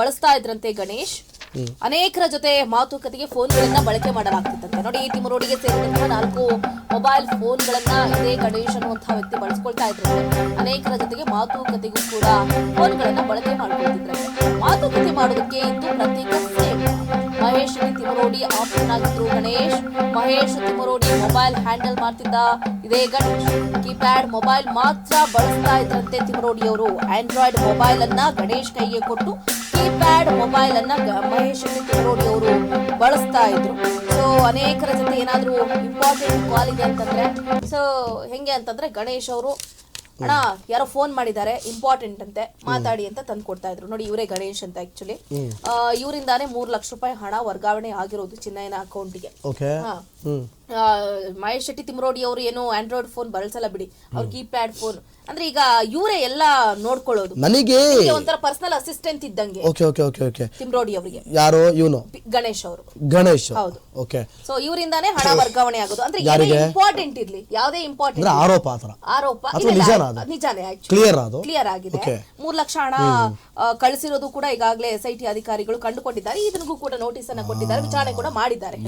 ಬಳಸ್ತಾ ಇದ್ರಂತೆ ಗಣೇಶ್. ಅನೇಕರ ಜೊತೆ ಮಾತುಕತೆಗೆ ಫೋನ್ಗಳನ್ನ ಬಳಕೆ ಮಾಡಲಾಗ್ತಿತ್ತಂತೆ. ನೋಡಿ ತಿಮರೋಡಿಗೆ ಸೇರಿದಂತಹ ನಾಲ್ಕು ಮೊಬೈಲ್ ಫೋನ್ಗಳನ್ನ ಇದೇ ಗಣೇಶ್ ಅನ್ನುವಂತಹ ವ್ಯಕ್ತಿ ಬಳಸ್ಕೊಳ್ತಾ ಇದ್ರಂತೆ. ಅನೇಕರ ಜೊತೆಗೆ ಮಾತುಕತೆಗೂ ಕೂಡ ಫೋನ್ಗಳನ್ನ ಬಳಕೆ ಮಾಡ್ಕೊಳ್ತಿದ್ರಂತೆ. ಮಾತುಕತೆ ಮಾಡೋದಕ್ಕೆ ಇದು ಪ್ರತ್ಯೇಕ ಸೇವೆ. ಮಹೇಶ್ ತಿಮರೋಡಿ ಆಪ್ಷನ್ ಆಗಿದ್ರು ಗಣೇಶ್. ಮಹೇಶ್ ತಿಮರೋಡಿ ಮೊಬೈಲ್ ಹ್ಯಾಂಡಲ್ ಮಾಡ್ತಿದ್ದ ಇದೇ ಗಣೇಶ್. ಕೀಪ್ಯಾಡ್ ಮೊಬೈಲ್ ಮಾತ್ರ ಬಳಸ್ತಾ ಇದ್ರಂತೆ ತಿಮರೋಡಿ ಅವರು ಆಂಡ್ರಾಯ್ಡ್ ಮೊಬೈಲ್ ಅನ್ನ ಗಣೇಶ್ ಕೈಗೆ ಕೊಟ್ಟು ಕೀಪ್ಯಾಡ್ ಮೊಬೈಲ್ ಅನ್ನ ಮಹೇಶ್ ಅವರು ಬಳಸ್ತಾ ಇದ್ರು. ಸೊ ಅನೇಕರ ಜೊತೆ ಏನಾದ್ರೂ ಇಂಪಾರ್ಟೆಂಟ್ ಕಾಲ್ ಇದೆ ಅಂತಂದ್ರೆ ಸೊ ಹೆಂಗೆ ಅಂತಂದ್ರೆ ಗಣೇಶ್ ಅವರು ಅಣ್ಣ ಯಾರೋ ಫೋನ್ ಮಾಡಿದ್ದಾರೆ ಇಂಪಾರ್ಟೆಂಟ್ ಅಂತೆ ಮಾತಾಡಿ ಅಂತ ತಂದು ಕೊಡ್ತಾ ಇದ್ರು. ನೋಡಿ ಇವರೇ ಗಣೇಶ್ ಅಂತ ಆಕ್ಚುಲಿ ಇವರಿಂದಾನೇ ಮೂರ್ ಲಕ್ಷ ರೂಪಾಯಿ ಹಣ ವರ್ಗಾವಣೆ ಆಗಿರೋದು ಚಿನ್ನಯ್ಯನ ಅಕೌಂಟ್ಗೆ ಮಹೇಶ್ ಶೆಟ್ಟಿ ತಿಮ್ರೋಡಿ ಅವರು ಏನು ಆಂಡ್ರಾಯ್ಡ್ ಫೋನ್ ಬಳಸಲ್ಲ ಬಿಡಿ. ಅವ್ರ ಕೀಪ್ಯಾಡ್ ಫೋನ್ ಅಂದ್ರೆ ಈಗ ಇವರೇ ಎಲ್ಲ ನೋಡ್ಕೊಳ್ಳೋದು. ನನಗೆ ಒಂಥರ ಪರ್ಸನಲ್ ಅಸಿಸ್ಟೆಂಟ್ ಇದ್ದಂಗೆ. Okay okay okay okay. Timarodi ಅವರಿಗೆ. ಯಾರು? ಇವನು? ಗಣೇಶ್ ಅವರು. ಗಣೇಶ್. ಹೌದು. ಓಕೆ. ಸೊ ಇವರಿಂದಾನೇ ಹಣ ವರ್ಗಾವಣೆ ಆಗೋದು. ಅಂದ್ರೆ? ಇಂಪಾರ್ಟೆಂಟ್ ಇರ್ಲಿ ಯಾವುದೇ ಇಂಪಾರ್ಟೆಂಟ್ ಆರೋಪ ಆತರ ಆರೋಪ. ನಿಜಾನಾ ಕ್ಲಿಯರ್ ಅದು? ಕ್ಲಿಯರ್ ಆಗಿದೆ. ಮೂರ್ ಲಕ್ಷ ಹಣ ಕಳಿಸಿರೋದು ಕೂಡ ಈಗಾಗಲೇ ಎಸ್ ಐ ಟಿ ಅಧಿಕಾರಿಗಳು ಕಂಡುಕೊಂಡಿದ್ದಾರೆ. ಇದನ್ಗೂ ಕೂಡ ನೋಟಿಸ್ ಅನ್ನ ಕೊಟ್ಟಿದ್ದಾರೆ. ವಿಚಾರಣೆ ಕೂಡ ಮಾಡಿದ್ದಾರೆ.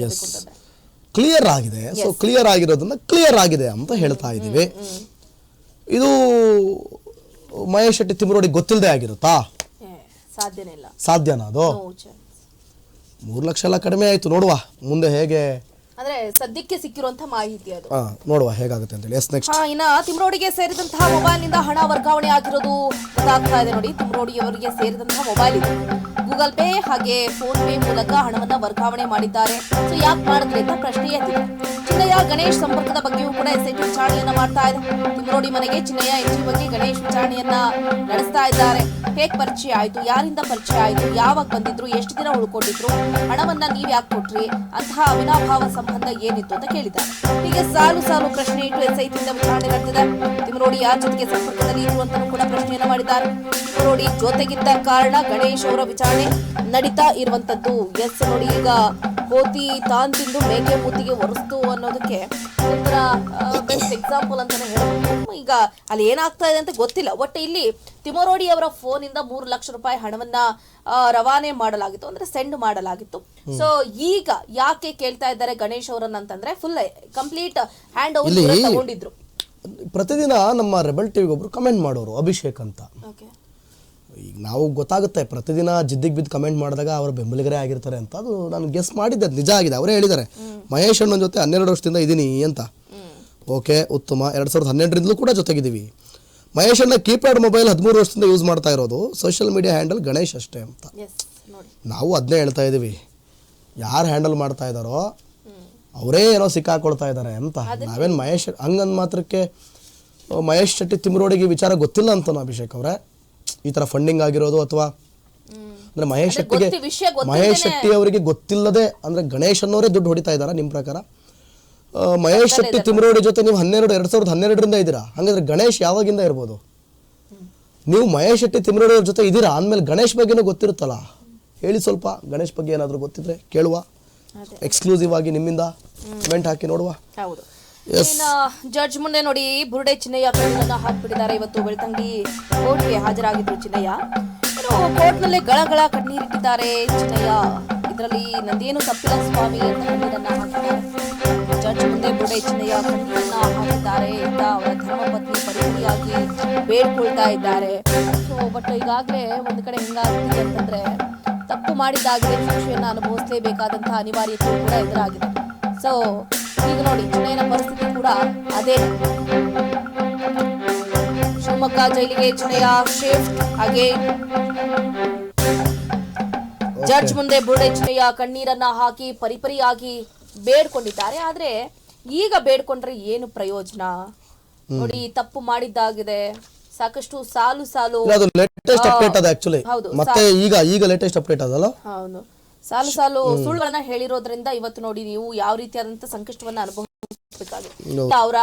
ಕ್ಲಿಯರ್ ಆಗಿದೆ. ಸೊ ಕ್ಲಿಯರ್ ಆಗಿರೋದನ್ನ ಕ್ಲಿಯರ್ ಆಗಿದೆ ಅಂತ ಹೇಳ್ತಾ ಇದೀವಿ ಇದು ಮಹೇಶ್ ಶೆಟ್ಟಿ ತಿಮ್ಮರೋಡಿ ಗೊತ್ತಿಲ್ಲದೆ ಆಗಿರುತ್ತಾ? ಸಾಧ್ಯನೇ ಇಲ್ಲ. ಸಾಧ್ಯನಾ ಅದು? ಮೂರು ಲಕ್ಷ ಎಲ್ಲ ಕಡಿಮೆ ಆಯ್ತು ನೋಡುವ. ಮುಂದೆ ಹೇಗೆ? ಅಂದ್ರೆ ಸದ್ಯಕ್ಕೆ ಸಿಕ್ಕಿರುವಂತಹ ಮಾಹಿತಿ ಅದು. ನೋಡುವ ಹೇಗಾಗುತ್ತೆ ಅಂತೇಳಿ. ಎಸ್ ನೆಕ್ಸ್ಟ್ ಇನ್ನ ತಿಮ್ರೋಡಿಗೆ ಸೇರಿದಂತಹ ಮೊಬೈಲ್ನಿಂದ ಹಣ ವರ್ಗಾವಣೆ ಆಗಿರೋದು ಗೊತ್ತಾಗ್ತಾ ಇದೆ ನೋಡಿ. ತಿಮ್ರೋಡಿ ಅವರಿಗೆ ಸೇರಿದಂತಹ ಮೊಬೈಲ್ ಇದೆ. ಗೂಗಲ್ ಪೇ ಹಾಗೆ ಫೋನ್ ಪೇ ಮೂಲಕ ಹಣವನ್ನ ವರ್ಗಾವಣೆ ಮಾಡಿದ್ದಾರೆ. ಸೊ ಯಾಕೆ ಮಾಡಿದ್ರೆ ಅಂತ ಪ್ರಶ್ನೆ ಎದ್ದಿದೆ ಚಿನ್ನಯ್ಯ, ಗಣೇಶ್ ಸಂಪರ್ಕದ ಬಗ್ಗೆಯೂ ಕೂಡ ಎಸ್ಐಟಿ ವಿಚಾರಣೆಯನ್ನ ಮಾಡ್ತಾ ಇದೆ. ತಿಮ್ರೋಡಿ ಮನೆಗೆ ಚಿನ್ನಯ್ಯ ಎಂಟ್ರಿ ಬಗ್ಗೆ ಗಣೇಶ್ ವಿಚಾರಣೆಯನ್ನ ನಡೆಸ್ತಾ ಇದ್ದಾರೆ. ಹೇಗೆ ಪರಿಚಯ ಆಯ್ತು? ಯಾರಿಂದ ಪರಿಚಯ ಆಯ್ತು? ಯಾವಾಗ ಬಂದಿದ್ರು? ಎಷ್ಟು ದಿನ ಉಳ್ಕೊಂಡಿದ್ರು? ಹಣವನ್ನ ನೀವು ಯಾಕೆ ಕೊಟ್ರಿ? ಅಂತಹ ಅವಿನಾಭಾವ ಸಂಬಂಧ ಏನಿತ್ತು ಅಂತ ಕೇಳಿದ್ದಾರೆ. ಹೀಗೆ ಸಾಲು ಸಾಲು ಪ್ರಶ್ನೆ ಇಟ್ಟು ಎಸ್ಐಟಿಯಿಂದ ವಿಚಾರಣೆ ನಡೆದಿದೆ. ತಿಮರೋಡಿ ಯಾರ ಜೊತೆಗೆ ಸಂಪರ್ಕದಲ್ಲಿ ಇದ್ರು ಅಂತ ಕೂಡ ಪ್ರಶ್ನೆಯನ್ನು ಮಾಡಿದ್ದಾರೆ. ನೋಡಿ ಜೊತೆಗಿದ್ದ ಕಾರಣ ಗಣೇಶ್ ಅವರ ವಿಚಾರಣೆ ನಡೀತಾ ಇರುವಂತದ್ದು. ಎಸ್ ನೋಡಿ ಈಗ ಕೋತಿ ತಾನ್ ತಿಂದು ಮೇಕೆ ಮೂತಿಗೆ ಒರೆಸ್ತು ಅನ್ನೋದಕ್ಕೆ ಒಂಥರ ಬೆಸ್ಟ್ ಎಕ್ಸಾಂಪಲ್ ಅಂತಾನೆ ಹೇಳ್ಬೋದು. ಈಗ ಅಲ್ಲಿ ಏನಾಗ್ತಾ ಇದೆ ಅಂತ ಗೊತ್ತಿಲ್ಲ. ಒಟ್ಟು ಇಲ್ಲಿ ತಿಮರೋಡಿ ಅವರ ಫೋನ್ ಇಂದ ಮೂರು ಲಕ್ಷ ರೂಪಾಯಿ ಹಣವನ್ನ ರವಾನೆ ಮಾಡಲಾಗಿತ್ತು. ಅಂದ್ರೆ ಸೆಂಡ್ ಮಾಡಲಾಗಿತ್ತು. ಸೊ ಈಗ ಯಾಕೆ ಕೇಳ್ತಾ ಇದ್ದಾರೆ ಗಣೇಶ್ ಅವರನ್ನ ಅಂತಂದ್ರೆ ಫುಲ್ ಕಂಪ್ಲೀಟ್ ಹ್ಯಾಂಡ್ ಓವರ್ ತಗೊಂಡಿದ್ರು. ಪ್ರತಿದಿನ ನಮ್ಮ ರೆಬಲ್ ಟಿವಿಗೆ ಒಬ್ರು ಕಮೆಂಟ್ ಮಾಡೋರು ಅಭಿಷೇಕ್ ಅಂತ. ಈಗ ನಾವು ಗೊತ್ತಾಗುತ್ತೆ ಪ್ರತಿದಿನ ಜಿದ್ದಿಗೆ ಬಿದ್ದು ಕಮೆಂಟ್ ಮಾಡಿದಾಗ ಅವರ ಬೆಂಬಲಿಗರೇ ಆಗಿರ್ತಾರೆ ಅಂತ. ಅದು ನಾನು ಗೆಸ್ ಮಾಡಿದ್ದೆ ಅದು ನಿಜ ಆಗಿದೆ. ಅವರೇ ಹೇಳಿದ್ದಾರೆ ಮಹೇಶ್ ಅಣ್ಣನ ಜೊತೆ ಹನ್ನೆರಡು ವರ್ಷದಿಂದ ಇದ್ದೀನಿ ಅಂತ. ಓಕೆ ಉತ್ತಮ. ಎರಡು ಸಾವಿರದ ಹನ್ನೆರಡರಿಂದಲೂ ಕೂಡ ಜೊತೆಗಿದ್ದೀವಿ. ಮಹೇಶ್ ಅಣ್ಣ ಕೀಪ್ಯಾಡ್ ಮೊಬೈಲ್ ಹದಿಮೂರು ವರ್ಷದಿಂದ ಯೂಸ್ ಮಾಡ್ತಾ ಇರೋದು ಸೋಷಿಯಲ್ ಮೀಡಿಯಾ ಹ್ಯಾಂಡಲ್ ಗಣೇಶ್ ಅಷ್ಟೇ ಅಂತ. ನಾವು ಅದನ್ನೇ ಹೇಳ್ತಾ ಇದ್ದೀವಿ ಯಾರು ಹ್ಯಾಂಡಲ್ ಮಾಡ್ತಾ ಇದ್ದಾರೋ ಅವರೇ ಏನೋ ಸಿಕ್ಕಾಕೊಳ್ತಾ ಇದ್ದಾರೆ ಅಂತ. ನಾವೇನು ಮಹೇಶ್ ಹಂಗಂದ್ ಮಾತ್ರಕ್ಕೆ ಮಹೇಶ್ ಶೆಟ್ಟಿ ತಿಮ್ರೋಡಿಗೆ ವಿಚಾರ ಗೊತ್ತಿಲ್ಲ ಅಂತ ಅಭಿಷೇಕ್ ಅವರೇ. ಈ ಥರ ಫಂಡಿಂಗ್ ಆಗಿರೋದು ಅಥವಾ ಅಂದ್ರೆ ಮಹೇಶ್ ಶೆಟ್ಟಿಗೆ ಮಹೇಶ್ ಶೆಟ್ಟಿ ಅವರಿಗೆ ಗೊತ್ತಿಲ್ಲದೆ ಅಂದ್ರೆ ಗಣೇಶ್ ಅನ್ನೋರೇ ದುಡ್ಡು ಹೊಡಿತಾ ಇದ್ದಾರಾ ನಿಮ್ಮ ಪ್ರಕಾರ? ಮಹೇಶ್ ಶೆಟ್ಟಿ ತಿಮ್ರೋಡಿ ಜೊತೆ ನೀವು ಹನ್ನೆರಡು ಎರಡು ಸಾವಿರದ ಹನ್ನೆರಡರಿಂದ ಇದ್ದೀರಾ? ಹಂಗಂದ್ರೆ ಗಣೇಶ್ ಯಾವಾಗಿಂದ ಇರ್ಬೋದು? ನೀವು ಮಹೇಶ್ ಶೆಟ್ಟಿ ತಿಮ್ರೋಡಿ ಅವ್ರ ಜೊತೆ ಇದ್ದೀರಾ? ಅಂದಮೇಲೆ ಗಣೇಶ್ ಬಗ್ಗೆನೂ ಗೊತ್ತಿರುತ್ತಲ್ಲ? ಹೇಳಿ ಸ್ವಲ್ಪ. ಗಣೇಶ್ ಬಗ್ಗೆ ಏನಾದರೂ ಗೊತ್ತಿದ್ರೆ ಕೇಳುವ. ಎಕ್ಸ್ಕ್ಲೂಸಿವ್ ಆಗಿ ನಿಮ್ಮಿಂದ ಕಮೆಂಟ್ ಹಾಕಿ ನೋಡುವ. ಹೌದು ಜಡ್ಜ್ ಮುಂದೆ ನೋಡಿ ಬುರುಡೆ ಚಿನ್ನಯ್ಯ ಕಣ್ಣನ್ನ ಹಾಕ್ಬಿಟ್ಟಿದ್ದಾರೆ. ಇವತ್ತು ಬೆಳ್ತಂಗಿ ಕೋರ್ಟ್ಗೆ ಹಾಜರಾಗಿದ್ರು ಚಿನ್ನಯ್ಯ. ಕೋರ್ಟ್ನಲ್ಲೇ ಗಳಗಳ ಕಣ್ಣೀರಿಟ್ಟಿದ್ದಾರೆ ಚಿನ್ನಯ್ಯ. ಇದರಲ್ಲಿ ನಂದೇನು ತಪ್ಪಿಲ್ಲ ಸ್ವಾಮಿ ಅಂತ ಕಣ್ಣೀರನ್ನ ಜಡ್ಜ್ ಮುಂದೆ ಬುರುಡೆ ಚಿನ್ನಯ್ಯ ಕಣ್ಣೀರನ್ನ ಹಾಕಿದ್ದಾರೆ. ಅಂತ ಅವರ ಧರ್ಮಪತ್ನಿ ಪರಿಪರಿಯಾಗಿ ಬೇಡ್ಕೊಳ್ತಾ ಇದ್ದಾರೆ. ಸೊ ಬಟ್ ಈಗಾಗಲೇ ಒಂದು ಕಡೆ ಹೆಂಗಾಗ್ತಿದೆ ಅಂತಂದ್ರೆ ತಪ್ಪು ಮಾಡಿದ್ದಾಗಿದೆ. ಶಿಕ್ಷೆಯನ್ನು ಅನುಭವಿಸಲೇಬೇಕಾದಂತಹ ಅನಿವಾರ್ಯತೆ ಕೂಡ ಎದುರಾಗಿದೆ. ಸೊ ಈಗ ನೋಡಿ ಚೆನ್ನೈನ ಪರಿಸ್ಥಿತಿ ಕೂಡ ಅದೇ. ಶಿವಮೊಗ್ಗ ಜೈಲಿಗೆ ಚೆನ್ನೈಯ ಶಿಫ್ಟ್ ಹಾಗೆ. ಜಡ್ಜ್ ಮುಂದೆ ಬುರುಡೆ ಚಿನ್ನಯ್ಯ ಕಣ್ಣೀರನ್ನ ಹಾಕಿ ಪರಿಪರಿಯಾಗಿ ಬೇಡ್ಕೊಂಡಿದ್ದಾರೆ. ಆದ್ರೆ ಈಗ ಬೇಡ್ಕೊಂಡ್ರೆ ಏನು ಪ್ರಯೋಜನ? ನೋಡಿ ತಪ್ಪು ಮಾಡಿದ್ದಾಗಿದೆ. ಸಾಕಷ್ಟು ಸಾಲು ಸಾಲು ಅದು ಲೇಟೆಸ್ಟ್ ಅಪ್ಡೇಟ್ ಅದು ಆಕ್ಚುಲಿ ಮತ್ತೆ ಈಗ ಈಗ ಲೇಟೆಸ್ಟ್ ಅಪ್ಡೇಟ್ ಅದಲ್ಲ? ಹೌದು. ಸಾಲು ಸಾಲು ಸುಳ್ಳುಗಳನ್ನ ಹೇಳಿರೋದ್ರಿಂದ ಇವತ್ತು ನೋಡಿ ನೀವು ಯಾವ ರೀತಿಯಾದಂತ ಸಂಕಷ್ಟವನ್ನ ಅನುಭವಿಸಬೇಕಾಗಿದೆ ಅವರ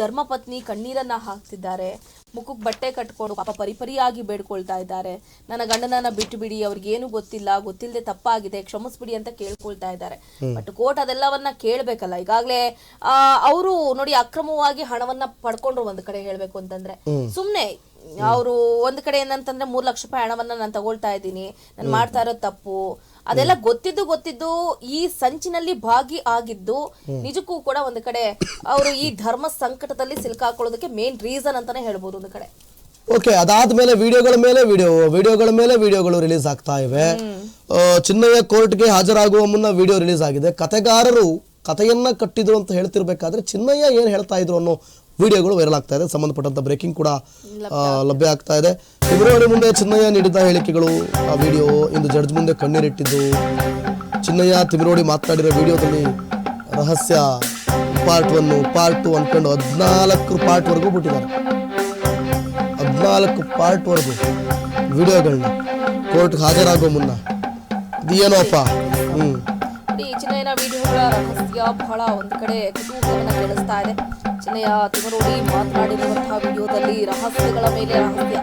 ಧರ್ಮಪತ್ನಿ ಕಣ್ಣೀರನ್ನ ಹಾಕ್ತಿದ್ದಾರೆ. ಮುಖಕ್ಕೆ ಬಟ್ಟೆ ಕಟ್ಕೊಂಡು ಪಾಪ ಪರಿಪರಿಯಾಗಿ ಬೇಡ್ಕೊಳ್ತಾ ಇದ್ದಾರೆ. ನನ್ನ ಗಂಡನನ್ನ ಬಿಟ್ಟು ಬಿಡಿ ಅವ್ರಿಗೆ ಏನು ಗೊತ್ತಿಲ್ಲ ಗೊತ್ತಿಲ್ಲದೆ ತಪ್ಪಾಗಿದೆ ಕ್ಷಮಿಸ್ಬಿಡಿ ಅಂತ ಕೇಳ್ಕೊಳ್ತಾ ಇದ್ದಾರೆ. ಬಟ್ ಕೋರ್ಟ್ ಅದೆಲ್ಲವನ್ನ ಕೇಳ್ಬೇಕಲ್ಲ ಈಗಾಗ್ಲೇ ಆ ಅವರು ನೋಡಿ ಅಕ್ರಮವಾಗಿ ಹಣವನ್ನ ಪಡ್ಕೊಂಡ್ರು ಒಂದ್ ಕಡೆ ಹೇಳ್ಬೇಕು ಅಂತಂದ್ರೆ. ಸುಮ್ನೆ ಅವರು ಒಂದ್ ಕಡೆ ಏನಂತಂದ್ರೆ ಮೂರ್ ಲಕ್ಷ ರೂಪಾಯಿ ಹಣವನ್ನ ನಾನು ತಗೊಳ್ತಾ ಇದ್ದೀನಿ. ನಾನು ಮಾಡ್ತಾ ಇರೋ ತಪ್ಪು. ಅದೆಲ್ಲ ಗೊತ್ತಿದ್ದು ಗೊತ್ತಿದ್ದು ಈ ಸಂಚಿನಲ್ಲಿ ಭಾಗಿ ಆಗಿದ್ದು ನಿಜಕ್ಕೂ ಕೂಡ ಒಂದು ಕಡೆ ಅವರು ಈ ಧರ್ಮ ಸಂಕಟದಲ್ಲಿ ಸಿಲುಕಾಕೊಳ್ಳೋದಕ್ಕೆ ಮೇನ್ ರೀಸನ್ ಅಂತಾನೆ ಹೇಳ್ಬೋದು ಒಂದು ಕಡೆ. ಓಕೆ ಅದಾದ್ಮೇಲೆ ವಿಡಿಯೋಗಳ ಮೇಲೆ ವಿಡಿಯೋ ವಿಡಿಯೋಗಳ ಮೇಲೆ ವಿಡಿಯೋಗಳು ರಿಲೀಸ್ ಆಗ್ತಾ ಇವೆ. ಚಿನ್ನಯ್ಯ ಕೋರ್ಟ್ಗೆ ಹಾಜರಾಗುವ ಮುನ್ನ ವಿಡಿಯೋ ರಿಲೀಸ್ ಆಗಿದೆ. ಕತೆಗಾರರು ಕಥೆಯನ್ನ ಕಟ್ಟಿದ್ರು ಅಂತ ಹೇಳ್ತಿರ್ಬೇಕಾದ್ರೆ ಚಿನ್ನಯ್ಯ ಏನ್ ಹೇಳ್ತಾ ಇದ್ರು ಅನ್ನೋ ವಿಡಿಯೋಗಳು ವೈರಲ್ ಆಗ್ತಾ ಇದೆ. ಸಂಬಂಧಪಟ್ಟಂತ ಬ್ರೇಕಿಂಗ್ ಕೂಡ ಲಭ್ಯ ಆಗ್ತಾ ಇದೆ. ಫೆಬ್ರವರಿ ಮುಂದೆ ಚಿನ್ನಯ್ಯ ನೀಡಿದ್ದ ಹೇಳಿಕೆಗಳು ಆ ವಿಡಿಯೋ ಇಂದು ಜಡ್ಜ್ ಮುಂದೆ ಕಣ್ಣೀರಿಟ್ಟಿದ್ದು. ಚಿನ್ನಯ್ಯ ತಿಮಿರೋಡಿ ಮಾತನಾಡಿರೋ ವಿಡಿಯೋದಲ್ಲಿ ರಹಸ್ಯ ಪಾರ್ಟ್ ಒನ್ ಪಾರ್ಟ್ ಟು ಅನ್ಕೊಂಡು ಹದಿನಾಲ್ಕು ಪಾರ್ಟ್ವರೆಗೂ ಬಿಟ್ಟಿದ್ದಾರೆ. ಹದಿನಾಲ್ಕು ಪಾರ್ಟ್ವರೆಗೂ ವಿಡಿಯೋಗಳನ್ನ ಕೋರ್ಟ್ಗೆ ಹಾಜರಾಗೋ ಮುನ್ನ ಇದೇನೋಪ್ಪ ಹ್ಞೂ ಈ ಚಿನ್ನಯ್ಯನ ವಿಡಿಯೋಗಳ ರಹಸ್ಯ ಬಹಳ ಒಂದು ಕಡೆ ಕುತೂಹಲವನ್ನು ಕೆಡಿಸ್ತಾ ಇದೆ. ಚಿನ್ನಯ್ಯ ತಿಮರೋಡಿ ಮಾತನಾಡಿರುವಂತಹ ವಿಡಿಯೋದಲ್ಲಿ ರಹಸ್ಯಗಳ ಮೇಲೆ ರಹಸ್ಯ.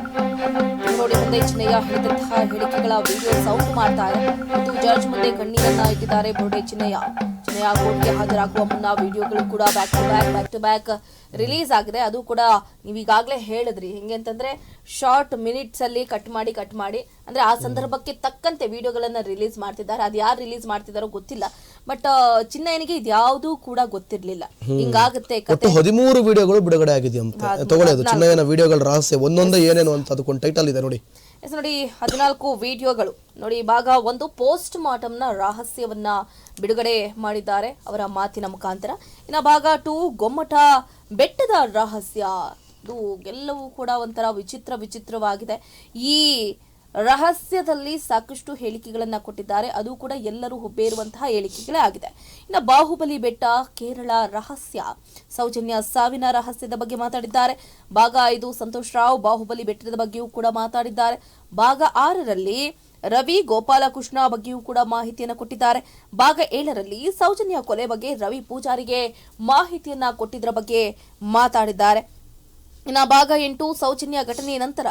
ತಿಮರೋಡಿ ಮುಂದೆ ಚಿನ್ನಯ್ಯ ಹೇಳಿದಂತಹ ಹೇಳಿಕೆಗಳ ವಿಡಿಯೋ ಸೌಂಡ್ ಮಾಡ್ತಾ ಇದೆ. ಮತ್ತು ಜಡ್ಜ್ ಮುಂದೆ ಕಣ್ಣೀರನ್ನ ಇಟ್ಟಿದ್ದಾರೆ ಬೋರ್ಡೆ ಚಿನ್ನಯ್ಯ. ಚಿನ್ನಯ್ಯ ಕೋರ್ಟ್ಗೆ ಹಾಜರಾಗುವ ಮುನ್ನ ವಿಡಿಯೋಗಳು ಕೂಡ back to back back to back release ಆಗಿದೆ. ಅದು ಕೂಡ ನೀವು ಈಗಾಗಲೇ ಹೇಳಿದ್ರಿ. ಹೆಂಗೆ ಅಂತಂದ್ರೆ ಶಾರ್ಟ್ ಮಿನಿಟ್ಸ್ ಅಲ್ಲಿ ಕಟ್ ಮಾಡಿ ಕಟ್ ಮಾಡಿ ಅಂದ್ರೆ ಆ ಸಂದರ್ಭಕ್ಕೆ ತಕ್ಕಂತೆ ವಿಡಿಯೋಗಳನ್ನ ರಿಲೀಸ್ ಮಾಡ್ತಿದ್ದಾರೆ. ಅದು ಯಾರು ರಿಲೀಸ್ ಮಾಡ್ತಿದಾರೋ ಗೊತ್ತಿಲ್ಲ. ಬಟ್ ಚಿನ್ನಯ್ಯನಿಗೆ ಇದ್ಯಾವುದೂ ಕೂಡ ಗೊತ್ತಿರ್ಲಿಲ್ಲ. ಹಿಂಗಾಗುತ್ತೆ ಒಟ್ಟು ಹದಿಮೂರು ವಿಡಿಯೋಗಳು ಬಿಡುಗಡೆ ಅಂತ ತಗೊಳ್ಳಿ ಅದು. ಚಿನ್ನಯ್ಯನ ವಿಡಿಯೋಗಳ ರಹಸ್ಯ ಒಂದೊಂದೇ ಏನೇನು ಅಂತ ಅದಕ್ಕೊಂದು ಟೈಟಲ್ ಇದೆ ನೋಡಿ. ಎಸ್ ನೋಡಿ, ಹದಿನಾಲ್ಕು ವಿಡಿಯೋಗಳು. ನೋಡಿ, ಭಾಗ ಒಂದು ಪೋಸ್ಟ್ ಮಾರ್ಟಮ್ನ ರಹಸ್ಯವನ್ನ ಬಿಡುಗಡೆ ಮಾಡಿದ್ದಾರೆ ಅವರ ಮಾತಿನ ಮುಖಾಂತರ. ಇನ್ನು ಭಾಗ ಟು, ಗೊಮ್ಮಟ, ಬೆಟ್ಟದ ರಹಸ್ಯ. ಇದು ಎಲ್ಲವೂ ಕೂಡ ಒಂಥರ ವಿಚಿತ್ರ ವಿಚಿತ್ರವಾಗಿದೆ. ಈ ರಹಸ್ಯದಲ್ಲಿ ಸಾಕಷ್ಟು ಹೇಳಿಕೆಗಳನ್ನು ಕೊಟ್ಟಿದ್ದಾರೆ. ಅದು ಕೂಡ ಎಲ್ಲರೂ ಹುಬ್ಬೇರುವಂತಹ ಹೇಳಿಕೆಗಳೇ ಆಗಿದೆ. ಇನ್ನು ಬಾಹುಬಲಿ ಬೆಟ್ಟ, ಕೇರಳ ರಹಸ್ಯ. ಸೌಜನ್ಯ ಸಾವಿನ ರಹಸ್ಯದ ಬಗ್ಗೆ ಮಾತಾಡಿದ್ದಾರೆ. ಭಾಗ ಐದು, ಸಂತೋಷ್ ರಾವ್ ಬಾಹುಬಲಿ ಬೆಟ್ಟದ ಬಗ್ಗೆಯೂ ಕೂಡ ಮಾತಾಡಿದ್ದಾರೆ. ಭಾಗ ಆರರಲ್ಲಿ ರವಿ ಗೋಪಾಲಕೃಷ್ಣ ಬಗ್ಗೆಯೂ ಕೂಡ ಮಾಹಿತಿಯನ್ನು ಕೊಟ್ಟಿದ್ದಾರೆ. ಭಾಗ ಏಳರಲ್ಲಿ ಸೌಜನ್ಯ ಕೊಲೆ ಬಗ್ಗೆ ರವಿ ಪೂಜಾರಿಗೆ ಮಾಹಿತಿಯನ್ನ ಕೊಟ್ಟಿದ್ದರ ಬಗ್ಗೆ ಮಾತಾಡಿದ್ದಾರೆ. ಇನ್ನ ಭಾಗ ಎಂಟು, ಸೌಜನ್ಯ ಘಟನೆಯ ನಂತರ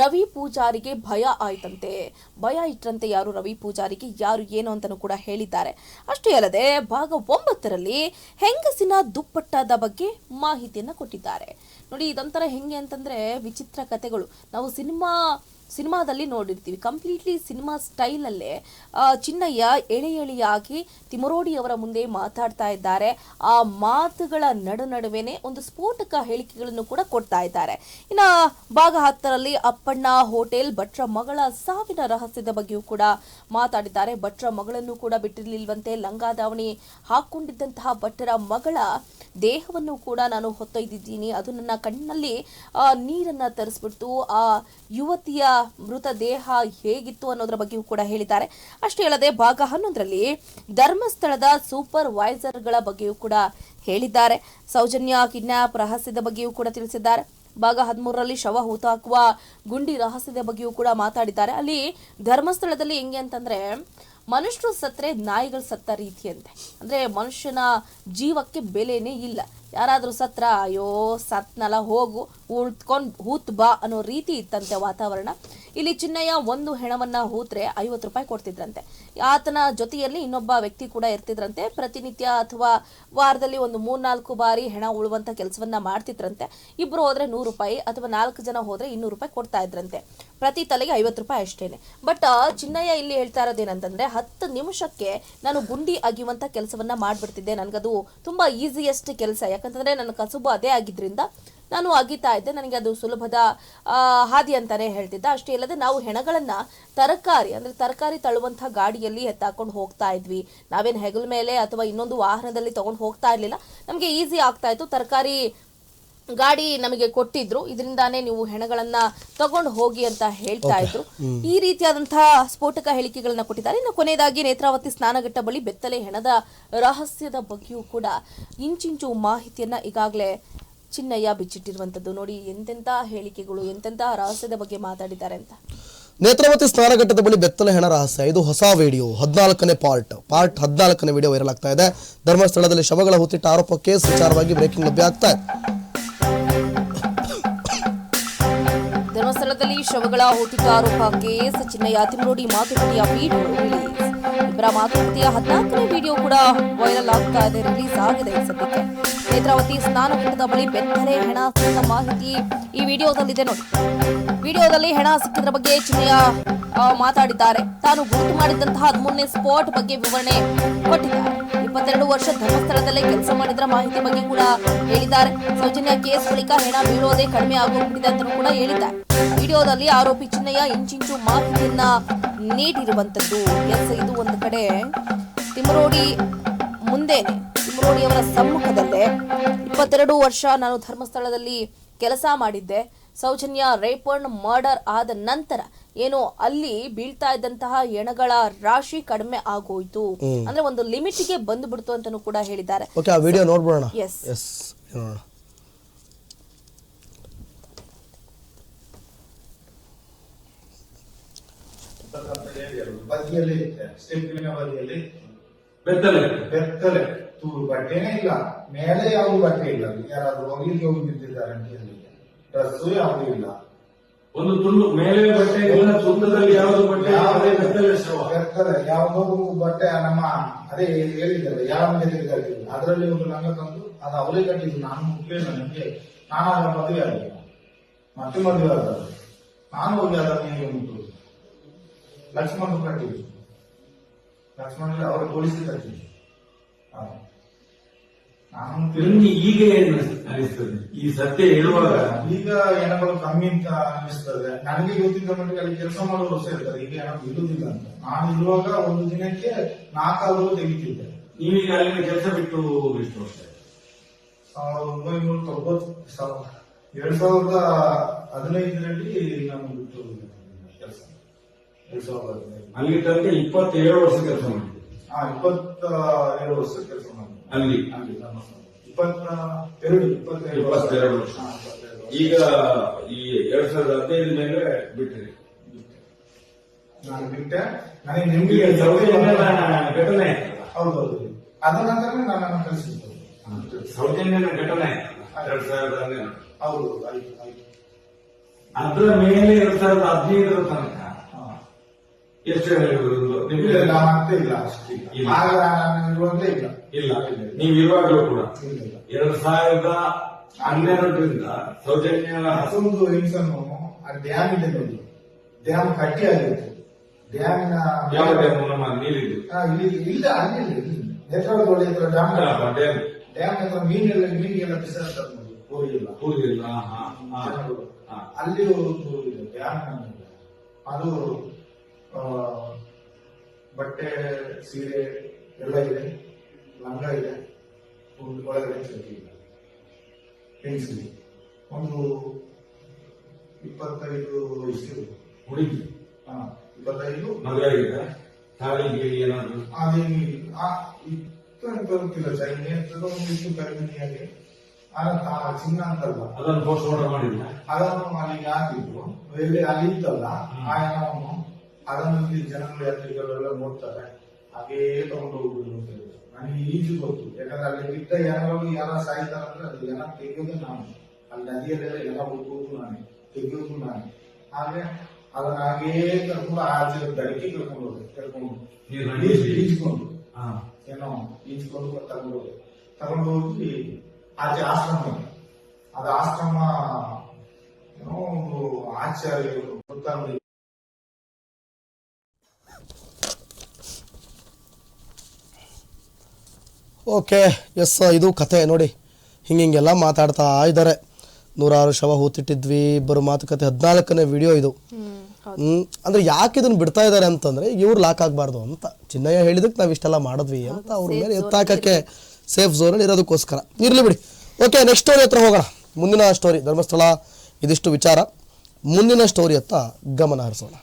ರವಿ ಪೂಜಾರಿಗೆ ಭಯ ಆಯ್ತಂತೆ. ಭಯ ಇಟ್ಟರಂತೆ ಯಾರು ರವಿ ಪೂಜಾರಿಗೆ, ಯಾರು ಏನು ಅಂತಲೂ ಕೂಡ ಹೇಳಿದ್ದಾರೆ. ಅಷ್ಟೇ ಅಲ್ಲದೆ, ಭಾಗ ಒಂಬತ್ತರಲ್ಲಿ ಹೆಂಗಸಿನ ದುಪ್ಪಟ್ಟದ ಬಗ್ಗೆ ಮಾಹಿತಿಯನ್ನು ಕೊಟ್ಟಿದ್ದಾರೆ. ನೋಡಿ ಇದೊಂಥರ ಹೆಂಗೆ ಅಂತಂದ್ರೆ ವಿಚಿತ್ರ ಕಥೆಗಳು ನಾವು ಸಿನಿಮಾ ಸಿನಿಮಾದಲ್ಲಿ ನೋಡಿರ್ತೀವಿ. ಕಂಪ್ಲೀಟ್ಲಿ ಸಿನಿಮಾ ಸ್ಟೈಲಲ್ಲೇ ಚಿನ್ನಯ್ಯ ಎಳೆ ಎಳೆಯಾಗಿ ತಿಮರೋಡಿ ಅವರ ಮುಂದೆ ಮಾತಾಡ್ತಾ ಇದ್ದಾರೆ. ಆ ಮಾತುಗಳ ನಡು ನಡುವೆನೆ ಒಂದು ಸ್ಫೋಟಕ ಹೇಳಿಕೆಗಳನ್ನು ಕೂಡ ಕೊಡ್ತಾ ಇದ್ದಾರೆ. ಇನ್ನ ಭಾಗ ಹತ್ತರಲ್ಲಿ ಅಪ್ಪಣ್ಣ ಹೋಟೆಲ್ ಭಟ್ರ ಮಗಳ ಸಾವಿನ ರಹಸ್ಯದ ಬಗ್ಗೆಯೂ ಕೂಡ ಮಾತಾಡಿದ್ದಾರೆ. ಭಟ್ರ ಮಗಳನ್ನು ಕೂಡ ಬಿಟ್ಟಿರ್ಲಿಲ್ವಂತೆ ಲಂಗಾದಾವಣಿ ಹಾಕೊಂಡಿದ್ದಂತಹ ಭಟ್ಟರ ಮಗಳ ದೇಹವನ್ನು ಕೂಡ ನಾನು ಹೊತ್ತೊಯ್ದಿದ್ದೀನಿ. ಅದು ನನ್ನ ಕಣ್ಣಲ್ಲಿ ನೀರನ್ನ ತರಿಸ್ಬಿಟ್ಟು ಆ ಯುವತಿಯ ಮೃತ ದೇಹ ಹೇಗಿತ್ತು ಅನ್ನೋದ್ರ ಬಗ್ಗೆಯೂ ಕೂಡ ಹೇಳಿದ್ದಾರೆ. ಅಷ್ಟೇ ಅಲ್ಲದೆ ಭಾಗ ಹನ್ನೊಂದರಲ್ಲಿ ಧರ್ಮಸ್ಥಳದ ಸೂಪರ್ ವೈಸರ್ಗಳ ಬಗ್ಗೆಯೂ ಕೂಡ ಹೇಳಿದ್ದಾರೆ. ಸೌಜನ್ಯ, ಕಿಡ್ನಾಪ್ ರಹಸ್ಯದ ಬಗ್ಗೆಯೂ ಕೂಡ ತಿಳಿಸಿದ್ದಾರೆ. ಭಾಗ ಹದಿಮೂರರಲ್ಲಿ ಶವ ಹೂತಾಕುವ ಗುಂಡಿ ರಹಸ್ಯದ ಬಗ್ಗೆಯೂ ಕೂಡ ಮಾತಾಡಿದ್ದಾರೆ. ಅಲ್ಲಿ ಧರ್ಮಸ್ಥಳದಲ್ಲಿ ಹೆಂಗೆ ಅಂತಂದ್ರೆ ಮನುಷ್ಯರು ಸತ್ತರೆ ನಾಯಿಗಳು ಸತ್ತ ರೀತಿಯಂತೆ. ಅಂದ್ರೆ ಮನುಷ್ಯನ ಜೀವಕ್ಕೆ ಬೆಲೆನೇ ಇಲ್ಲ. ಯಾರಾದ್ರೂ ಸತ್ರ, ಅಯ್ಯೋ, ಸತ್ನಲ್ಲ, ಹೋಗು ಉಳ್ತ್ಕೊಂಡು ಹೂತ್ ಬಾ ಅನ್ನೋ ರೀತಿ ಇತ್ತಂತೆ ವಾತಾವರಣ. ಇಲ್ಲಿ ಚಿನ್ನಯ್ಯ ಒಂದು ಹೆಣವನ್ನು ಹೂತ್ರೆ ಐವತ್ತು ರೂಪಾಯಿ ಕೊಡ್ತಿದ್ರಂತೆ. ಆತನ ಜೊತೆಯಲ್ಲಿ ಇನ್ನೊಬ್ಬ ವ್ಯಕ್ತಿ ಕೂಡ ಇರ್ತಿದ್ರಂತೆ. ಪ್ರತಿನಿತ್ಯ ಅಥವಾ ವಾರದಲ್ಲಿ ಒಂದು ಮೂರ್ನಾಲ್ಕು ಬಾರಿ ಹೆಣ ಉಳುವಂಥ ಕೆಲಸವನ್ನ ಮಾಡ್ತಿದ್ರಂತೆ. ಇಬ್ಬರು ಹೋದರೆ ನೂರು ರೂಪಾಯಿ ಅಥವಾ ನಾಲ್ಕು ಜನ ಹೋದರೆ ಇನ್ನೂರು ರೂಪಾಯಿ ಕೊಡ್ತಾ ಇದ್ರಂತೆ. ಪ್ರತಿ ತಲೆಗೆ ಐವತ್ತು ರೂಪಾಯಿ ಅಷ್ಟೇನೆ. ಬಟ್ ಚಿನ್ನಯ್ಯ ಇಲ್ಲಿ ಹೇಳ್ತಾ ಇರೋದೇನಂತಂದರೆ ಹತ್ತು ನಿಮಿಷಕ್ಕೆ ನಾನು ಗುಂಡಿ ಅಗಿಯುವಂಥ ಕೆಲಸವನ್ನು ಮಾಡಿಬಿಡ್ತಿದ್ದೆ. ನನಗದು ತುಂಬ ಈಸಿಯೆಸ್ಟ್ ಕೆಲಸ. ಯಾಕಂತಂದ್ರೆ ನನ್ನ ಕಸುಬು ಅದೇ ಆಗಿದ್ರಿಂದ ನಾನು ಅಗಿತಾ ಇದ್ದೆ. ನನಗೆ ಅದು ಸುಲಭದ ಹಾದಿ ಅಂತಾನೆ ಹೇಳ್ತಿದ್ದ. ಅಷ್ಟೇ ಇಲ್ಲದೆ ನಾವು ಹೆಣಗಳನ್ನ ತರಕಾರಿ, ಅಂದ್ರೆ ತರಕಾರಿ ತಳ್ಳುವಂತಹ ಗಾಡಿಯಲ್ಲಿ ಎತ್ತಾಕೊಂಡು ಹೋಗ್ತಾ ಇದ್ವಿ. ನಾವೇನು ಹೆಗಲ ಮೇಲೆ ಅಥವಾ ಇನ್ನೊಂದು ವಾಹನದಲ್ಲಿ ತಗೊಂಡು ಹೋಗ್ತಾ ಇರ್ಲಿಲ್ಲ. ನಮಗೆ ಈಸಿ ಆಗ್ತಾ ಇತ್ತು. ತರಕಾರಿ ಗಾಡಿ ನಮಗೆ ಕೊಟ್ಟಿದ್ರು. ಇದರಿಂದಾನೇ ನೀವು ಹೆಣಗಳನ್ನ ತಗೊಂಡು ಹೋಗಿ ಅಂತ ಹೇಳ್ತಾ ಇದ್ರು. ಈ ರೀತಿಯಾದಂತಹ ಸ್ಫೋಟಕ ಹೇಳಿಕೆಗಳನ್ನ ಕೊಟ್ಟಿದ್ದಾರೆ. ಇನ್ನು ಕೊನೆಯದಾಗಿ ನೇತ್ರಾವತಿ ಸ್ನಾನಘಟ್ಟ ಬಳಿ ಬೆತ್ತಲೆ ಹೆಣದ ರಹಸ್ಯದ ಬಗ್ಗೆಯೂ ಕೂಡ ಇಂಚಿಂಚು ಮಾಹಿತಿಯನ್ನ ಈಗಾಗಲೇ ಚಿನ್ನಯ್ಯ ಬಿಚ್ಚಿಟ್ಟಿರುವಂತದ್ದು ನೋಡಿ ಎಂತೆಂತ ಹೇಳಿಕೆಗಳು ಎಂತೆಂತ ರಹಸ್ಯದ ಬಗ್ಗೆ ಮಾತಾಡಿದ್ದಾರೆ ಅಂತ. ನೇತ್ರಾವತಿ ಸ್ನಾನಘಟ್ಟದ ಬಳಿ ಬೆತ್ತಲೆ ಹೆಣ ರಹಸ್ಯ. ಇದು ಹೊಸ ವಿಡಿಯೋ. ಹದಿನಾಲ್ಕನೇ ಪಾರ್ಟ್. ಪಾರ್ಟ್ ಹದಿನಾಲ್ಕನೇ ವಿಡಿಯೋ ವೈರಲ್ ಆಗ್ತಾ ಇದೆ. ಧರ್ಮಸ್ಥಳದಲ್ಲಿ ಶವಗಳ ಹುತ್ತಿಟ್ಟ ಆರೋಪ ಕೇಸ್ ವಿಚಾರವಾಗಿ ಬ್ರೇಕಿಂಗ್ ಲಭ್ಯ ಆಗ್ತಾ ಇದೆ. ಶವಗಳ ಹೂತಿಕ ಆರೋಪ ಕೇಸ್ ಚಿನ್ನಯ್ಯ ತಿಮರೋಡಿ ಮಾತುಕತೆಯ ವಿಡಿಯೋ ರಿಲೀಸ್ ಇಬ್ಬರ ಮಾತುಕತೆಯ ಹದಿನಾಲ್ಕನೇ ವಿಡಿಯೋ ಕೂಡ ವೈರಲ್ ಆಗ್ತಾ ಇದೆ ರಿಲೀಸ್ ಆಗಿದೆ ಸದ್ಯಕ್ಕೆ. ನೇತ್ರಾವತಿ ಸ್ನಾನಘಟ್ಟದ ಬಳಿ ಬೆತ್ತಲೆ ಹೆಣ ಸಿಕ್ಕ ಮಾಹಿತಿ ಈ ವಿಡಿಯೋದಲ್ಲಿದೆ ನೋಡಿ. ವಿಡಿಯೋದಲ್ಲಿ ಹೆಣ ಸಿಕ್ಕಿದ್ರ ಬಗ್ಗೆ ಚಿನ್ನಯ್ಯ ಮಾತಾಡಿದ್ದಾರೆ. ತಾನು ಗುರುತು ಮಾಡಿದಂತಹ ಹದಿಮೂರನೇ ಸ್ಪಾಟ್ ಬಗ್ಗೆ ವಿವರಣೆ ಕೊಟ್ಟಿದ್ದಾರೆ. ಇಪ್ಪತ್ತೆರಡು ವರ್ಷ ಧರ್ಮಸ್ಥಳದಲ್ಲೇ ಕೆಲಸ ಮಾಡಿದ್ರ ಮಾಹಿತಿ ಬಗ್ಗೆ ಕೂಡ ಹೇಳಿದ್ದಾರೆ. ಸೌಜನ್ಯ ಕೇಸ್ ಬಳಿಕ ಹೆಣ ಬೀಳೋದೇ ಕಡಿಮೆ ಆಗೋಗ್ಬಿಟ್ಟಿದೆ ಅಂತ ಕೂಡ ಹೇಳಿದ್ದಾರೆ. ವಿಡಿಯೋದಲ್ಲಿ ಆರೋಪಿ ಚಿನ್ನಯ್ಯ ಇಂಚಿಂಚು ಮಾಹಿತಿಯನ್ನ ನೀಡಿರುವಂತದ್ದು. ಎಸ್, ಇದು ಒಂದು ಕಡೆ ತಿಮರೋಡಿ ಮುಂದೆ ತಿಮರೋಡಿಯವರ ಸಮ್ಮುಖದಲ್ಲೇ ಇಪ್ಪತ್ತೆರಡು ವರ್ಷ ನಾನು ಧರ್ಮಸ್ಥಳದಲ್ಲಿ ಕೆಲಸ ಮಾಡಿದ್ದೆ. ಸೌಜನ್ಯ ರೇಪ್ ಅಂಡ್ ಮರ್ಡರ್ ಆದ ನಂತರ ಏನು ಅಲ್ಲಿ ಬೀಳ್ತಾ ಇದ್ದಂತಹ ಎಣಗಳ ರಾಶಿ ಕಡಿಮೆ ಆಗೋಯ್ತು. ಅಂದ್ರೆ ಒಂದು ಲಿಮಿಟ್ಗೆ ಬಂದು ಬಿಡ್ತು ಅಂತಾನೂ ಕೂಡ ಹೇಳಿದ್ದಾರೆ. ಓಕೆ ಆ ವಿಡಿಯೋ ನೋಡ್ಬಿಡೋಣ. ಎಸ್ ಎಸ್ ನೋಡೋಣ. ಬದಿಯಲ್ಲಿ ಸ್ಟೆಪ್ಪಿನ ಬದಿಯಲ್ಲಿ ಬೆತ್ತಲೆ ಬೆತ್ತಲೆ. ತೂರು ಬಟ್ಟೆನೇ ಇಲ್ಲ. ಮೇಲೆ ಯಾವ ಬಟ್ಟೆ ಇಲ್ಲ. ಯಾರಾದ್ರೂ ಹೋಗಿ ಹೋಗಿ ನಿಂತಿದ್ದಾರೆ ಅಂತ ಹೇಳಿ ಡ್ರೆಸ್ಸು ಯಾವುದು ಇಲ್ಲ. ಒಂದು ತುಂಡು ಮೇಲೆ ಬಟ್ಟೆ ಇಲ್ಲ ತುಂಡದಲ್ಲಿ ಯಾವ್ದು ಬಟ್ಟೆ? ಯಾವುದೇ ಶವ. ಯಾವುದೋ ಬಟ್ಟೆ, ನಮ್ಮ, ಅದೇ ಹೇಳಿದ್ದಾರೆ ಯಾವ ಮೇಲೆ ಅದರಲ್ಲಿ ಒಂದು ಲಂಗ ತಂದು, ಅದು ಅವರೇ ಕಟ್ಟಿದ್ದು. ನಾನು ಮುಖ್ಯ ನನಗೆ ನಾನು ಅದರ ಮದುವೆ ಆಗಿಲ್ಲ ಮತ್ತೆ ಮದುವೆ ಆದ ನಾನು ಹೋಗಿ ಅದರ ಮೇಲೆ ಉಂಟು. ಲಕ್ಷ್ಮಣ ಕಟ್ಟಿದ್ದು. ಲಕ್ಷ್ಮಣ ಅವರು ಪೊಲೀಸ್ ಕಟ್ಟಿದ್ದು. ನಿಮ್ಗೆ ಈಗ ಏನು ಅನಿಸ್ತದೆ? ಈ ಸತ್ಯ ಹೇಳುವಾಗ? ಈಗ ಏನಾದ್ರು ಕಮ್ಮಿ ಅಂತ ಅನಿಸ್ತದೆ. ನನಗೆ ಗೊತ್ತಿದ್ದ ಮಟ್ಟಿಗೆ ಅಲ್ಲಿ ಕೆಲಸ ಮಾಡೋರು ಸೇರ್ತಾರೆ ಇರ್ತಾರೆ. ಈಗ ಏನಾದ್ರು ಇರುವುದಿಲ್ಲ ಅಂತ. ನಾನು ಇರುವಾಗ ಒಂದು ದಿನಕ್ಕೆ ನಾಲ್ಕಾರು ತೆಗಿತಿದ್ದೆ. ನೀವೀಗ ಅಲ್ಲಿನ ಕೆಲಸ ಬಿಟ್ಟು ಎಷ್ಟು ವರ್ಷ ಸಾವಿರದ ಒಂಬೈನೂರ ತೊಂಬತ್ ಸಾವಿರ ಎರಡ್ ಸಾವಿರದ ಹದಿನೈದರಲ್ಲಿ ನಾನು ಬಿಟ್ಟು ಕೆಲಸ ಎರಡ್ ಸಾವಿರದ ಹದಿನೈದು. ಅಲ್ಲಿ ತನಕ ಇಪ್ಪತ್ತೇಳು ವರ್ಷ ಕೆಲಸ ಮಾಡಿದ್ದೆ ಹಾ ಇಪ್ಪತ್ತ ಎರಡು ವರ್ಷ ಕೆಲಸ ಅಲ್ಲಿ ಇಪ್ಪತ್ತೆರಡು ಇಪ್ಪತ್ತೆರಡು ವರ್ಷ. ಈಗ ಈ ಎರಡ್ ಸಾವಿರದ ಹದಿನೈದು ಮೇಲೆ ಬಿಟ್ಟಿರಿ ನಾನು ಬಿಟ್ಟೆ. ನನಗೆ ನಿಮ್ಗೆ ಘಟನೆ ಹೌದೌದು. ಅದ ನಂತರ ನಾನು ಕಲಿಸಿದ್ದು ಸೌಜನ್ಯನ ಘಟನೆ ಎರಡ್ ಸಾವಿರದ ಹನ್ನೆರಡು ಹೌದು ಆಯ್ತು ಆಯ್ತು. ಅದರ ಮೇಲೆ ಎರಡ್ ಸಾವಿರದ ಹದಿನೈದರ ತನಕ ಎಷ್ಟು ಹೇಳಿದ್ರು ಇಲ್ಲ ಇಲ್ಲ. ಇಲ್ಲ ಅಷ್ಟಿಲ್ಲ ಇಲ್ಲ. ಆಗ ನಾನು ಇರುವಾಗಲೇ ಇಲ್ಲ ಇಲ್ಲ. ನೀವು ಇರುವಾಗಲೂ ಕೂಡ ಇಲ್ಲ ಇಲ್ಲ. ಎರಡ್ ಸಾವಿರದ ಹನ್ನೆರಡರಿಂದ ಸೌಜನ್ಯ ಮತ್ತೊಂದು ಹಿಂಸನ್ನು ಆ ಡ್ಯಾಮ್ ಇದೆ ನೋಡಿ ಡ್ಯಾಮ್ ಕಟ್ಟಿ ಆಗಿತ್ತು. ಡ್ಯಾಮಿನ ಯಾವ ಡ್ಯಾಮ್ ನಮ್ಮ ನೀರಿದ್ದು? ಇಲ್ಲಿ ಇಲ್ಲ ಅಲ್ಲಿ ಇಲ್ಲ, ಇಲ್ಲಿ ಹತ್ರ ಡ್ಯಾಮ್ ಡ್ಯಾಮ್. ಡ್ಯಾಮ್ ಹತ್ರ ಮೀನೆಲ್ಲ ಮೀನಿಗೆಲ್ಲ ಬಿಸಾಡ್ತಾರೆ ನೋಡಿ ಹೋಗಿಲ್ಲ ಕೂಡುದಿಲ್ಲ ಹಾ, ಹಾ, ಜನಗಳು. ಹಾ. ಅಲ್ಲಿ ಒಂದು ಇದೆ ಡ್ಯಾಮ್. ಅದು ಆ, ಬಟ್ಟೆ ಸೀರೆ ಎಲ್ಲ ಇದೆ. ಲಂಗ ಇದೆ. ಒಂದು ಒಳಗಡೆ ಚಟ್ಟಿ ಇಲ್ಲ ಪೆನ್ಸಿಲ್ ಒಂದು ಇಪ್ಪತ್ತೈದು ವಯಸ್ಸು ಹುಡುಗಿ. ಹಾ ಇಪ್ಪತ್ತೈದು. ಮಗ ಇದೆ ತಾಳಿ ಗೀಳಿ ಏನಾದ್ರು? ಅದೇನು ಆ ಗೊತ್ತಿಲ್ಲ ಚೈನೆ ಅಂತದ್ದು ಒಂದು ಕಡಿಮೆಯಾಗಿ ಆಗ ತಾ- ಚಿನ್ನ ಅಂತಲ್ಲ. ಅದನ್ನು ಪೋಸ್ಟ್ ಮಾರ್ಟಮ್ ಮಾಡಿಲ್ಲ ಅದನ್ನು ಅಲ್ಲಿಗೆ ಹಾಕಿದ್ರು. ಎಲ್ಲಿ ಅಲ್ಲಿ ಇತ್ತಲ್ಲ. ಆ ಹೆಣವನ್ನು ಅದನ್ನು ಇಲ್ಲಿ ಜನಗಳು ಯಾತ್ರಿಗಳೆಲ್ಲ ನೋಡ್ತಾರೆ ಹಾಗೇ ತಗೊಂಡು ಹೋಗ್ಬಿಡು ಅಂತ ಹೇಳಿದ್ರು ನನಗೆ ಈಜು ಗೊತ್ತು ಯಾಕಂದ್ರೆ ಅಲ್ಲಿ ಬಿಟ್ಟ ಯಾರು ಯಾರ ಸಾಯ್ತಾರೆ ಅಂದ್ರೆ ಅದು ಹೆಣ ತೆಗೆಯೋದು ನಾನು. ಅಲ್ಲಿ ನದಿಯಲ್ಲೆಲ್ಲ ಎಲ್ಲ ಹುಡುಕೋದು ನಾನು ತೆಗೆಯೋದು ನಾನೇ. ಹಾಗೆ ಅದನ್ನ ಹಾಗೇ ಕರ್ಕೊಂಡು ಆಚೆ ದಡಕ್ಕೆ ಕರ್ಕೊಂಡು ಹೋದೆ ಕರ್ಕೊಂಡು. ಈಜ್ಕೊಂಡು. ಏನೋ ಈಜ್ಕೊಂಡು ತಗೊಂಡು ಹೋದೆ. ತಗೊಂಡು ಹೋಗಿ ಆಚೆ ಆಶ್ರಮ ಅದು ಆಶ್ರಮ ಏನೋ ಒಂದು ಆಚಾರ್ಯರು ಗೊತ್ತಾಗಲಿ ಓಕೆ ಎಸ್ ಇದು ಕತೆ ನೋಡಿ. ಹಿಂಗೆ ಹಿಂಗೆಲ್ಲ ಮಾತಾಡ್ತಾ ಇದ್ದಾರೆ. ನೂರಾರು ಶವ ಹೂತಿಟ್ಟಿದ್ವಿ. ಇಬ್ಬರು ಮಾತುಕತೆ ಹದಿನಾಲ್ಕನೇ ವಿಡಿಯೋ ಇದು. ಹ್ಮ್ ಅಂದ್ರೆ ಯಾಕೆ ಇದನ್ನ ಬಿಡ್ತಾ ಇದ್ದಾರೆ ಅಂತಂದ್ರೆ ಇವ್ರು ಲಾಕ್ ಆಗಬಾರ್ದು ಅಂತ. ಚಿನ್ನಯ್ಯ ಹೇಳಿದಕ್ಕೆ ನಾವು ಇಷ್ಟೆಲ್ಲ ಮಾಡಿದ್ವಿ ಅಂತ ಅವ್ರ ಮೇಲೆ ಎತ್ತಾಕಕ್ಕೆ ಸೇಫ್ ಝೋನಲ್ಲಿ ಇರೋದಕ್ಕೋಸ್ಕರ. ಇರ್ಲಿ ಬಿಡಿ. ಓಕೆ ನೆಕ್ಸ್ಟ್ ಸ್ಟೋರಿ ಹತ್ರ ಹೋಗೋಣ. ಮುಂದಿನ ಸ್ಟೋರಿ ಧರ್ಮಸ್ಥಳ ಇದಿಷ್ಟು ವಿಚಾರ. ಮುಂದಿನ ಸ್ಟೋರಿ ಹತ್ತ ಗಮನ ಹರಿಸೋಣ.